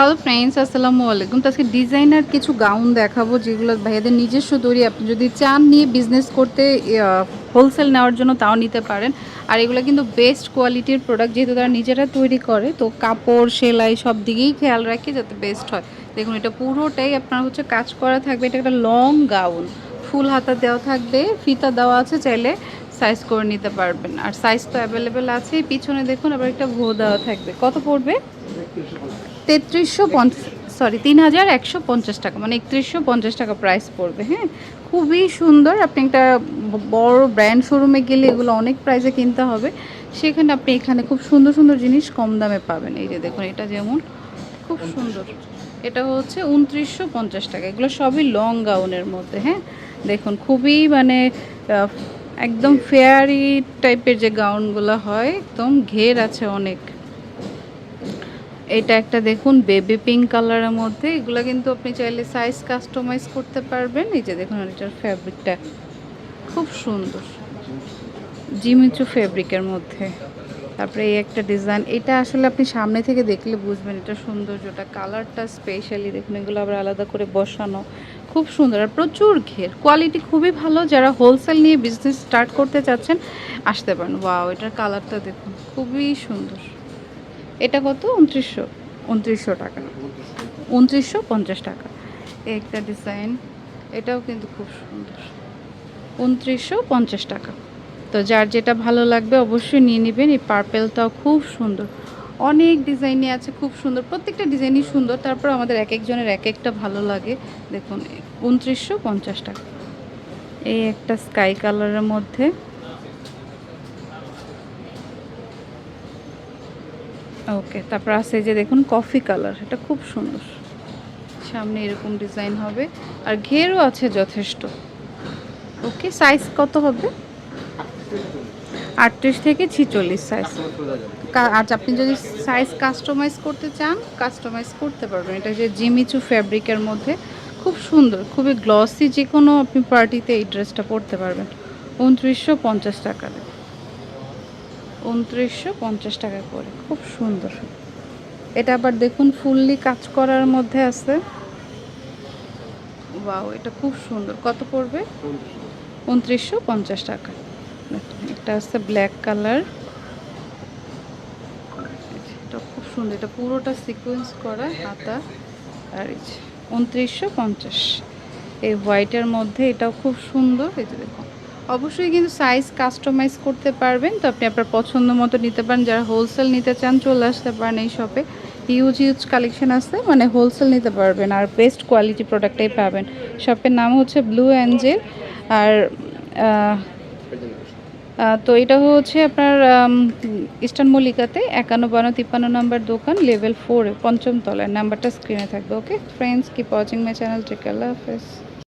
Hello friends আসসালামু আলাইকুম। তো আজকে ডিজাইনার কিছু গাউন দেখাবো যেগুলো ভাইয়াদের নিজস্ব তৈরি। আপনি যদি চান নিয়ে বিজনেস করতে হোলসেল নেওয়ার জন্য তাও নিতে পারেন। আর এগুলো কিন্তু বেস্ট কোয়ালিটির প্রোডাক্ট যেহেতু তারা নিজেরা তৈরি করে, তো কাপড়, সেলাই সব দিকেই খেয়াল রাখে যাতে বেস্ট হয়। দেখুন, এটা পুরোটাই আপনার হচ্ছে কাজ করা থাকবে। এটা একটা লং গাউন ফুল হাতা দেওয়া থাকবে, ফিতা দেওয়া আছে, চাইলে সাইজ করে নিতে পারবেন। আর সাইজ তো অ্যাভেলেবেল আছে পিছনে দেখুন আবার একটা ভো দেওয়া থাকবে। কত পড়বে? তেত্রিশশো সরি তিন হাজার একশো পঞ্চাশ টাকা মানে একত্রিশশো পঞ্চাশ টাকা প্রাইস পড়বে হ্যাঁ? খুবই সুন্দর, আপনি একটা বড় ব্র্যান্ড শোরুমে গেলে এগুলো অনেক প্রাইসে কিনতে হবে। সেখানে আপনি এখানে খুব সুন্দর সুন্দর জিনিস কম দামে পাবেন। এই যে দেখুন, এটা যেমন, খুব সুন্দর। এটা হচ্ছে উনত্রিশশো পঞ্চাশ টাকা। এগুলো সবই লং গাউনের মধ্যে হ্যাঁ? দেখুন, খুবই মানে একদম ফেয়ারি টাইপের যে গাউনগুলো হয়, একদম ঘের আছে অনেক। এটা একটা দেখুন বেবি পিঙ্ক কালারের মধ্যে। এগুলো কিন্তু আপনি চাইলে সাইজ কাস্টমাইজ করতে পারবেন। এই যে দেখুন, এটার ফ্যাব্রিকটা খুব সুন্দর। জিমিচু ফেব্রিকের মধ্যে। তারপরে এই একটা ডিজাইন এটা আসলে আপনি সামনে থেকে দেখলে বুঝবেন এটা সৌন্দর্যটা। কালারটা স্পেশালি দেখুন, এগুলো আবার আলাদা করে বসানো। খুব সুন্দর। আর প্রচুর ঘের। কোয়ালিটি খুবই ভালো। যারা হোলসেল নিয়ে বিজনেস স্টার্ট করতে চাচ্ছেন, আসতে পারেন। ওয়াও এটার কালারটা দেখুন, খুবই সুন্দর। এটা কত? উনত্রিশশো। উনত্রিশশো টাকা। উনত্রিশশো পঞ্চাশ টাকা। একটা ডিজাইন এটাও কিন্তু খুব সুন্দর। উনত্রিশশো পঞ্চাশ টাকা। তো যার যেটা ভালো লাগবে অবশ্যই নিয়ে নেবেন। এই পার্পেলটাও খুব সুন্দর। অনেক ডিজাইনই আছে, খুব সুন্দর। প্রত্যেকটা ডিজাইনই সুন্দর। তারপর আমাদের এক একজনের এক একটা ভালো লাগে। দেখুন, উনত্রিশশো পঞ্চাশ টাকা। এই একটা স্কাই কালারের মধ্যে ওকে তারপর আছে যে দেখুন কফি কালার এটা খুব সুন্দর। সামনে এরকম ডিজাইন হবে, আর ঘেরও আছে যথেষ্ট। ওকে সাইজ কত হবে? আটত্রিশ থেকে ছিচল্লিশ সাইজ আর আপনি যদি সাইজ কাস্টমাইজ করতে চান কাস্টমাইজ করতে পারবেন। এটা যে জিমিচু ফ্যাব্রিকের মধ্যে, খুব সুন্দর, খুবই গ্লসি যে কোনো আপনি পার্টিতে এই ড্রেসটা পরতে পারবেন। উনত্রিশশো পঞ্চাশ টাকা। দিয়ে উনত্রিশশো পঞ্চাশ টাকা করে। খুব সুন্দর। এটা আবার দেখুন ফুললি কাজ করার মধ্যে আছে। ওয়াও, এটা খুব সুন্দর। কত পড়বে? উনত্রিশশো পঞ্চাশ টাকা। এটা আছে ব্ল্যাক কালার। এটা খুব সুন্দর। এটা পুরোটা সিকোয়েন্স করা হাতা। আর উনত্রিশশো পঞ্চাশ। এই হোয়াইটের মধ্যে এটাও খুব সুন্দর। এই যে দেখুন অবশ্যই কিন্তু সাইজ কাস্টমাইজ করতে পারবেন। তো আপনি আপনার পছন্দ মতো নিতে পারেন। যারা হোলসেল নিতে চান, চলে আসতে পারেন এই শপে হিউজ হিউজ কালেকশন আছে। মানে হোলসেল নিতে পারবেন। আর বেস্ট কোয়ালিটি প্রোডাক্টটাই পাবেন। শপের নাম হচ্ছে ব্লু অ্যাঞ্জেল আর তো এটা হচ্ছে আপনার ইস্টার্ন মল্লিকাতে একান্ন বান্ন তিপ্পান্ন নাম্বার দোকান লেভেল ফোরে পঞ্চম তলায়। নাম্বারটা স্ক্রিনে থাকবে okay friends keep watching my channel take আল্লাহ হাফেজ।